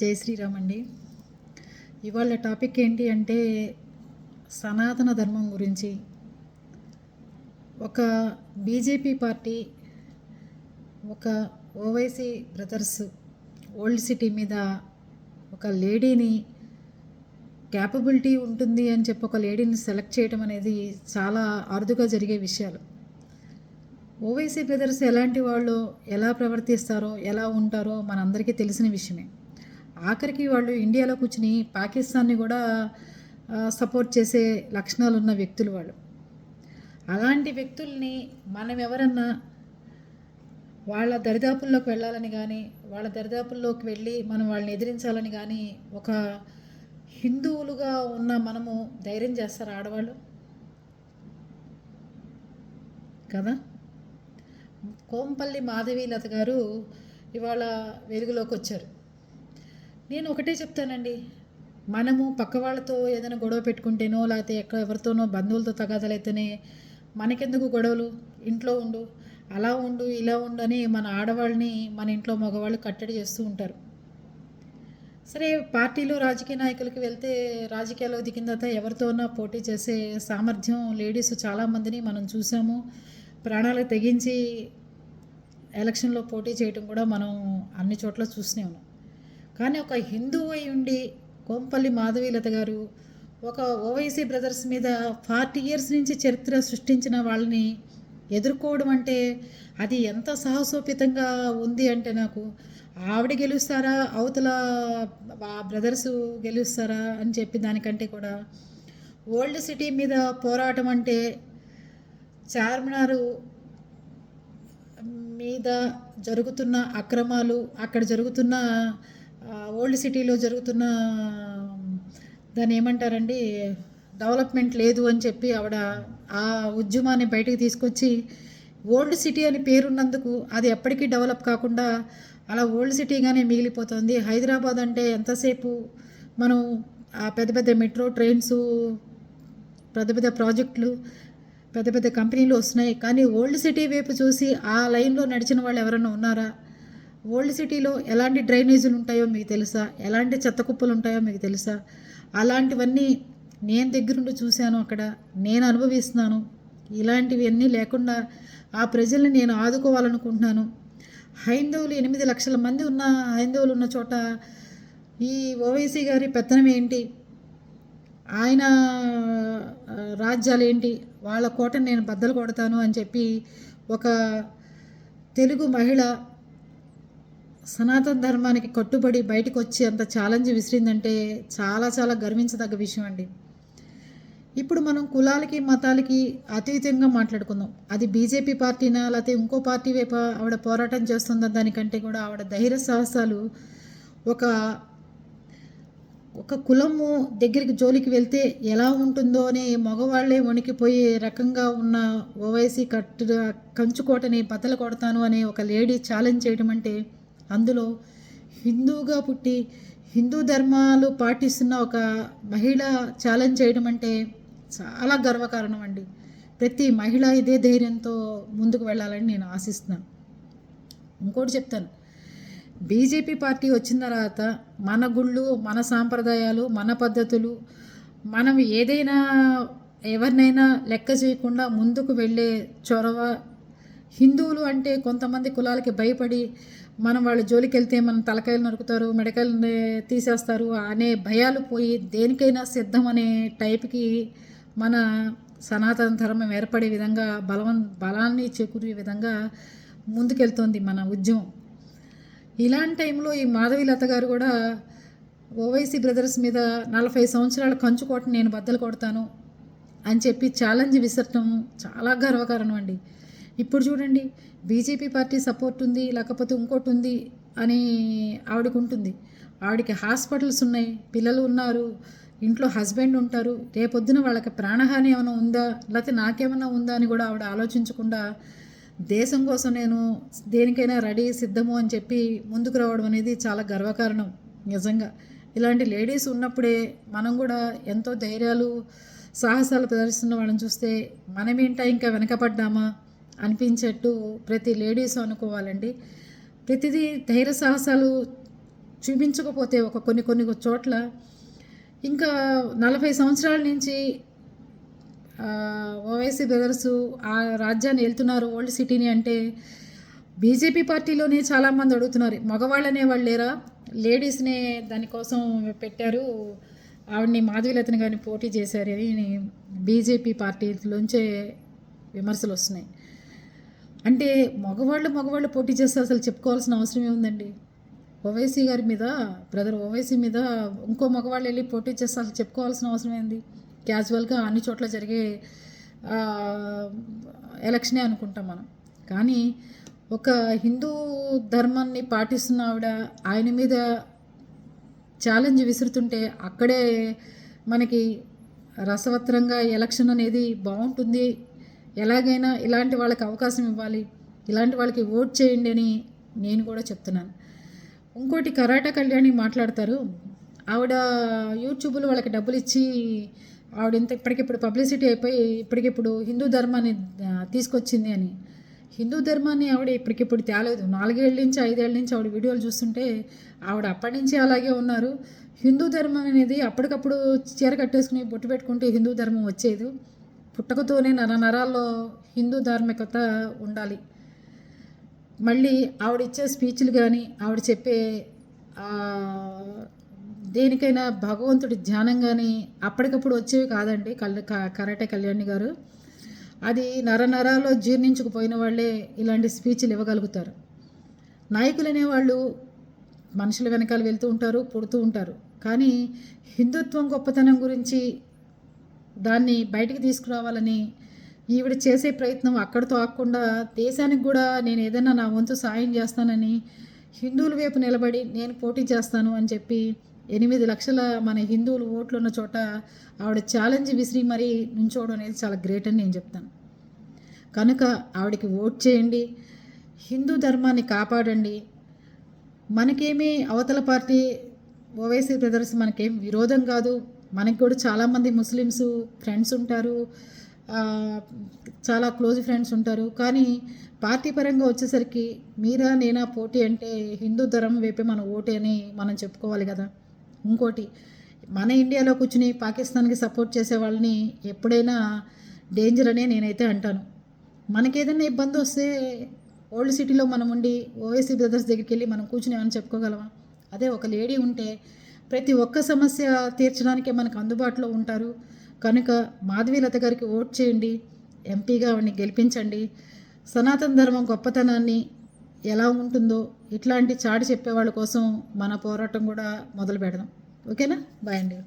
జై శ్రీరామ్ అండి. ఇవాళ టాపిక్ ఏంటి అంటే సనాతన ధర్మం గురించి. ఒక బీజేపీ పార్టీ ఒక ఓవైసీ బ్రదర్స్ ఓల్డ్ సిటీ మీద ఒక లేడీని క్యాపబిలిటీ ఉంటుంది అని చెప్పి ఒక లేడీని సెలెక్ట్ చేయడం అనేది చాలా అరుదుగా జరిగే విషయాలు. ఓవైసీ బ్రదర్స్ ఎలాంటి వాళ్ళు ఎలా ప్రవర్తిస్తారో ఎలా ఉంటారో మనందరికీ తెలిసిన విషయమే. ఆఖరికి వాళ్ళు ఇండియాలో కూర్చుని పాకిస్తాన్ని కూడా సపోర్ట్ చేసే లక్షణాలు ఉన్న వ్యక్తులు వాళ్ళు. అలాంటి వ్యక్తుల్ని మనం ఎవరన్నా వాళ్ళ దరిదాపుల్లోకి వెళ్ళాలని కానీ వాళ్ళ దరిదాపుల్లోకి వెళ్ళి మనం వాళ్ళని ఎదిరించాలని కానీ ఒక హిందువులుగా ఉన్న మనము ధైర్యం చేస్తారు ఆడవాళ్ళు? కదా? కోంపల్లి మాధవీలత గారు ఇవాళ వెలుగులోకి వచ్చారు. నేను ఒకటే చెప్తానండి. మనము పక్క వాళ్ళతో ఏదైనా గొడవ పెట్టుకుంటేనో లేకపోతే ఎక్కడ ఎవరితోనో బంధువులతో తగాదలైతేనే మనకెందుకు గొడవలు? ఇంట్లో ఉండు అలా ఉండు ఇలా ఉండు అని మన ఆడవాళ్ళని మన ఇంట్లో మగవాళ్ళు కట్టడి చేస్తూ ఉంటారు. సరే పార్టీలు రాజకీయ నాయకులకి వెళ్తే రాజకీయాల్లో దిగిన తర్వాత ఎవరితోనో పోటీ చేసే సామర్థ్యం లేడీస్ చాలామందిని మనం చూసాము. ప్రాణాలకు తెగించి ఎలక్షన్లో పోటీ చేయడం కూడా మనం అన్ని చోట్ల చూస్తూనే ఉన్నాం. కానీ ఒక హిందువు అయి ఉండి కోంపల్లి మాధవీలత గారు ఒక ఓవైసీ బ్రదర్స్ మీద ఫార్టీ ఇయర్స్ నుంచి చరిత్ర సృష్టించిన వాళ్ళని ఎదుర్కోవడం అంటే అది ఎంత సాహసోపితంగా ఉంది అంటే నాకు ఆవిడ గెలుస్తారా అవతల బ్రదర్స్ గెలుస్తారా అని చెప్పి దానికంటే కూడా. ఓల్డ్ సిటీ మీద పోరాటం అంటే చార్మినారు మీద జరుగుతున్న అక్రమాలు అక్కడ జరుగుతున్న ఓల్డ్ సిటీలో జరుగుతున్న దాన్ని ఏమంటారండి డెవలప్మెంట్ లేదు అని చెప్పి ఆవిడ ఆ ఉద్యమాన్ని బయటకు తీసుకొచ్చి ఓల్డ్ సిటీ అని పేరున్నందుకు అది ఎప్పటికీ డెవలప్ కాకుండా అలా ఓల్డ్ సిటీగానే మిగిలిపోతుంది. హైదరాబాద్ అంటే ఎంతసేపు మనం ఆ పెద్ద పెద్ద మెట్రో ట్రైన్స్ పెద్ద పెద్ద ప్రాజెక్టులు పెద్ద పెద్ద కంపెనీలు వస్తున్నాయి. కానీ ఓల్డ్ సిటీ వైపు చూసి ఆ లైన్లో నడిచిన వాళ్ళు ఎవరైనా ఉన్నారా? ఓల్డ్ సిటీలో ఎలాంటి డ్రైనేజీలు ఉంటాయో మీకు తెలుసా? ఎలాంటి చెత్త కుప్పలు ఉంటాయో మీకు తెలుసా? అలాంటివన్నీ నేను దగ్గరుండి చూశాను అక్కడ. నేను అనుభవిస్తున్నాను. ఇలాంటివన్నీ లేకుండా ఆ ప్రజల్ని నేను ఆదుకోవాలనుకుంటున్నాను. హైందవులు ఎనిమిది లక్షల మంది ఉన్న హైందవులు ఉన్న చోట ఈ ఓవైసీ గారి పెత్తనం ఏంటి? ఆయన రాజ్యాలు ఏంటి? వాళ్ళ కోటను నేను బద్దలు కొడతాను అని చెప్పి ఒక తెలుగు మహిళ సనాతన ధర్మానికి కట్టుబడి బయటకు వచ్చి అంత ఛాలెంజ్ విసిరిందంటే చాలా చాలా గర్వించదగ్గ విషయం అండి. ఇప్పుడు మనం కులాలకి మతాలకి అతీతంగా మాట్లాడుకుందాం. అది బీజేపీ పార్టీనా లేకపోతే ఇంకో పార్టీ వైపు ఆవిడ పోరాటం చేస్తుందా దానికంటే కూడా ఆవిడ ధైర్య సాహసాలు ఒక ఒక కులము దగ్గరికి జోలికి వెళ్తే ఎలా ఉంటుందో అని మగవాళ్ళే వణికిపోయే రకంగా ఉన్న ఓవైసీ కట్టు కంచుకోటని బద్దలు కొడతాను అనే ఒక లేడీ ఛాలెంజ్ చేయడం అంటే అందులో హిందూగా పుట్టి హిందూ ధర్మాలు పాటిస్తున్న ఒక మహిళ ఛాలెంజ్ చేయడం అంటే చాలా గర్వకారణం అండి ప్రతి మహిళ ఇదే ధైర్యంతో ముందుకు వెళ్ళాలని నేను ఆశిస్తున్నాను. ఇంకోటి చెప్తాను. బీజేపీ పార్టీ వచ్చిన తర్వాత మన గుళ్ళు మన సాంప్రదాయాలు మన పద్ధతులు మనం ఏదైనా ఎవరినైనా లెక్క చేయకుండా ముందుకు వెళ్ళే చొరవ హిందువులు అంటే కొంతమంది కులాలకి భయపడి మనం వాళ్ళ జోలికి వెళ్తే మనం తలకాయలు నరుకుతారు మెడకాయలు తీసేస్తారు అనే భయాలు పోయి దేనికైనా సిద్ధం అనే టైప్కి మన సనాతన ధర్మం ఏర్పడే విధంగా బలవం బలాన్ని చేకూరే విధంగా ముందుకెళ్తోంది మన ఉద్యమం. ఇలాంటి టైంలో ఈ మాధవీలత గారు కూడా ఓవైసీ బ్రదర్స్ మీద నలభై సంవత్సరాల కంచుకోట నేను బద్దలు కొడతాను అని చెప్పి ఛాలెంజ్ విసరటం చాలా గర్వకారణం అండి. ఇప్పుడు చూడండి బీజేపీ పార్టీ సపోర్ట్ ఉంది లేకపోతే ఇంకోటి ఉంది అని ఆవిడకు ఉంటుంది ఆవిడకి హాస్పిటల్స్ ఉన్నాయి పిల్లలు ఉన్నారు ఇంట్లో హస్బెండ్ ఉంటారు రేపొద్దున వాళ్ళకి ప్రాణహాని ఏమైనా ఉందా లేకపోతే నాకేమైనా ఉందా అని కూడా ఆవిడ ఆలోచించకుండా దేశం కోసం నేను దేనికైనా రెడీ సిద్ధము అని చెప్పి ముందుకు రావడం అనేది చాలా గర్వకారణం నిజంగా. ఇలాంటి లేడీస్ ఉన్నప్పుడే మనం కూడా ఎంతో ధైర్యాలు సాహసాలు ప్రదర్శిస్తున్న వాళ్ళని చూస్తే మనమేంటా ఇంకా వెనకపడ్డామా అనిపించేట్టు ప్రతి లేడీస్ అనుకోవాలండి. ప్రతిదీ ధైర్య సాహసాలు చూపించకపోతే ఒక కొన్ని కొన్ని చోట్ల ఇంకా నలభై సంవత్సరాల నుంచి ఓవైసీ బ్రదర్స్ ఆ రాజ్యాన్ని వెళ్తున్నారు ఓల్డ్ సిటీని అంటే బీజేపీ పార్టీలోనే చాలామంది అడుగుతున్నారు మగవాళ్ళనే వాళ్ళు లేరా? లేడీస్నే దానికోసం పెట్టారు. ఆవిడని మాధవీలతని కానీ పోటీ చేశారు అని బీజేపీ పార్టీలోంచే విమర్శలు వస్తున్నాయి. అంటే మగవాళ్ళు మగవాళ్ళు పోటీ చేస్తే అసలు చెప్పుకోవాల్సిన అవసరం ఏముందండి? ఓవైసీ గారి మీద బ్రదర్ ఓవైసీ మీద ఇంకో మగవాళ్ళు వెళ్ళి పోటీ చేస్తే అసలు చెప్పుకోవాల్సిన అవసరం ఏంది? క్యాజువల్గా అన్ని చోట్ల జరిగే ఎలక్షనే అనుకుంటాం మనం. కానీ ఒక హిందూ ధర్మాన్ని పాటిస్తున్న ఆవిడ ఆయన మీద ఛాలెంజ్ విసురుతుంటే అక్కడే మనకి రసవత్రంగా ఎలక్షన్ అనేది బాగుంటుంది. ఎలాగైనా ఇలాంటి వాళ్ళకి అవకాశం ఇవ్వాలి ఇలాంటి వాళ్ళకి ఓట్ చేయండి అని నేను కూడా చెప్తున్నాను. ఇంకోటి కరాటా కళ్యాణి మాట్లాడతారు. ఆవిడ యూట్యూబ్లో వాళ్ళకి డబ్బులు ఇచ్చి ఆవిడ ఇంత ఇప్పటికిప్పుడు పబ్లిసిటీ అయిపోయి ఇప్పటికిప్పుడు హిందూ ధర్మాన్ని తీసుకొచ్చింది అని. హిందూ ధర్మాన్ని ఆవిడ ఇప్పటికిప్పుడు తేలేదు. నాలుగేళ్ళ నుంచి ఐదేళ్ళ నుంచి ఆవిడ వీడియోలు చూస్తుంటే ఆవిడ అప్పటి నుంచి అలాగే ఉన్నారు. హిందూ ధర్మం అనేది అప్పటికప్పుడు చీర కట్టేసుకుని బొట్టు పెట్టుకుంటే హిందూ ధర్మం వచ్చేది. పుట్టకతోనే నర నరాల్లో హిందూ ధార్మికత ఉండాలి. మళ్ళీ ఆవిడ ఇచ్చే స్పీచ్లు కానీ ఆవిడ చెప్పే దేనికైనా భగవంతుడి ధ్యానం కానీ అప్పటికప్పుడు వచ్చేవి కాదండి కల్ క- కరాటే కళ్యాణి గారు. అది నర నరాల్లో జీర్ణించుకుపోయిన వాళ్ళే ఇలాంటి స్పీచ్లు ఇవ్వగలుగుతారు. నాయకులు అనేవాళ్ళు మనుషుల వెనకాల వెళ్తూ ఉంటారు పుడుతూ ఉంటారు. కానీ హిందుత్వం గొప్పతనం గురించి దాన్ని బయటికి తీసుకురావాలని ఈవిడ చేసే ప్రయత్నం అక్కడితో ఆకుండా దేశానికి కూడా నేను ఏదైనా నా వంతు సాయం చేస్తానని హిందువుల వైపు నిలబడి నేను పోటీ చేస్తాను అని చెప్పి ఎనిమిది లక్షల మన హిందువులు ఓట్లు ఉన్న చోట ఆవిడ ఛాలెంజ్ విసిరి మరీ నుంచోవడం అనేది చాలా గ్రేట్ అని నేను చెప్తాను. కనుక ఆవిడకి ఓట్ చేయండి. హిందూ ధర్మాన్ని కాపాడండి. మనకేమీ అవతల పార్టీ ఓవైసీ బ్రదర్స్ మనకేం విరోధం కాదు. మనకి కూడా చాలామంది ముస్లిమ్స్ ఫ్రెండ్స్ ఉంటారు. చాలా క్లోజ్ ఫ్రెండ్స్ ఉంటారు. కానీ పార్టీ పరంగా వచ్చేసరికి మీరా నేనా పోటీ అంటే హిందూ ధర్మం వైపే మన ఓటే అని మనం చెప్పుకోవాలి కదా. ఇంకోటి మన ఇండియాలో కూర్చుని పాకిస్తాన్కి సపోర్ట్ చేసే వాళ్ళని ఎప్పుడైనా డేంజర్ అనే నేనైతే అంటాను. మనకేదైనా ఇబ్బంది వస్తే ఓల్డ్ సిటీలో మనం ఉండి ఓవైసీ బ్రదర్స్ దగ్గరికి వెళ్ళి మనం కూర్చుని ఏమైనా చెప్పుకోగలమా? అదే ఒక లేడీ ఉంటే ప్రతి ఒక్క సమస్య తీర్చడానికే మనకు అందుబాటులో ఉంటారు. కనుక మాధవీలత గారికి ఓట్ చేయండి ఎంపీగా ఆవిడని గెలిపించండి. సనాతన ధర్మం గొప్పతనాన్ని ఎలా ఉంటుందో ఇట్లాంటి చాటి చెప్పేవాళ్ళ కోసం మన పోరాటం కూడా మొదలు పెడదాం ఓకేనా? బాయ్ అండి.